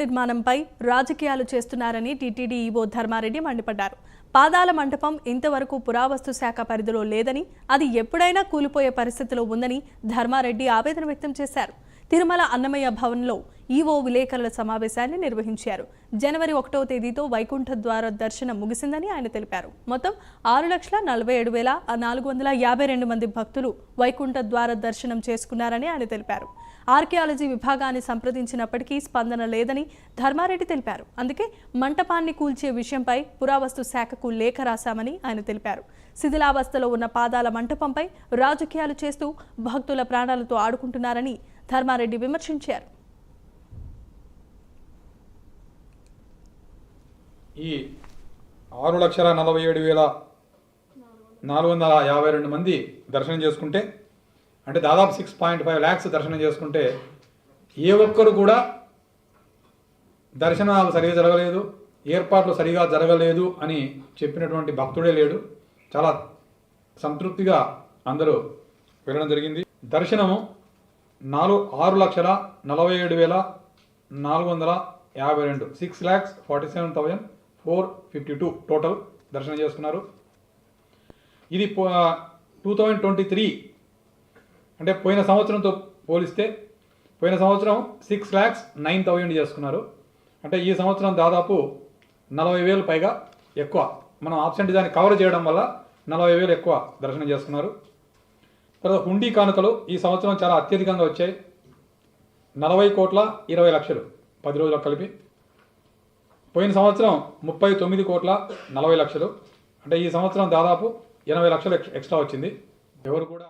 నిర్మాణంపై రాజకీయాలు చేస్తున్నారని టీటీడీ ఈవో ధర్మారెడ్డి మండిపడ్డారు. పాదాల మంటపం ఇంతవరకు పురావస్తు శాఖ పరిధిలో లేదని అది ఎప్పుడైనా కూలిపోయే పరిస్థితిలో ఉందని ధర్మారెడ్డి ఆవేదన వ్యక్తం చేశారు. తిరుమల అన్నమయ్య భవన్లో ఈవో విలేకరుల సమావేశాన్ని నిర్వహించారు. జనవరి ఒకటవ తేదీతో వైకుంఠ ద్వార దర్శనం ముగిసిందని ఆయన తెలిపారు. మొత్తం ఆరు లక్షల నలభై ఏడు వేల నాలుగు వందల యాభై రెండు మంది భక్తులు వైకుంఠ ద్వార దర్శనం చేసుకున్నారని ఆయన తెలిపారు. ఆర్కియాలజీ విభాగాన్ని సంప్రదించినప్పటికీ స్పందన లేదని ధర్మారెడ్డి తెలిపారు. అందుకే మంటపాన్ని కూల్చే విషయంపై పురావస్తు శాఖకు లేఖ రాశామని ఆయన తెలిపారు. శిథిలావస్థలో ఉన్న పాదాల మంటపంపై రాజకీయాలు చేస్తూ భక్తుల ప్రాణాలతో ఆడుకుంటున్నారని ధర్మారెడ్డి విమర్శించారు. ఈ ఆరు లక్షల నలభై ఏడు వేల నాలుగు వందల యాభై రెండు మంది దర్శనం చేసుకుంటే అంటే దాదాపు సిక్స్ పాయింట్ ఫైవ్ ల్యాక్స్ దర్శనం చేసుకుంటే ఏ ఒక్కరు కూడా దర్శనాలు సరిగా జరగలేదు ఏర్పాట్లు సరిగా జరగలేదు అని చెప్పినటువంటి భక్తుడే లేడు. చాలా సంతృప్తిగా అందరూ వెళ్ళడం జరిగింది. దర్శనము నాలుగు ఆరు లక్షల నలభై ఏడు వేల నాలుగు వందల యాభై రెండు six lakhs forty seven thousand four fifty two total దర్శనం చేసుకున్నారు. ఇది టూ థౌజండ్ ట్వంటీ త్రీ అంటే పోయిన సంవత్సరంతో పోలిస్తే పోయిన సంవత్సరం సిక్స్ ల్యాక్స్ నైన్ థౌజండ్ చేసుకున్నారు. అంటే ఈ సంవత్సరం దాదాపు నలభై వేలు పైగా ఎక్కువ. మనం ఆప్షన్ దాన్ని కవర్ చేయడం వల్ల నలభై వేలు ఎక్కువ దర్శనం చేసుకున్నారు. తర్వాత హుండీ కానుకలు ఈ సంవత్సరం చాలా అత్యధికంగా వచ్చాయి. నలభై కోట్ల ఇరవై లక్షలు. పది రోజులకు కలిపి పోయిన సంవత్సరం ముప్పై తొమ్మిది కోట్ల నలభై లక్షలు. అంటే ఈ సంవత్సరం దాదాపు ఎనభై లక్షలు ఎక్స్- ఎక్స్ట్రా వచ్చింది. ఎవరు కూడా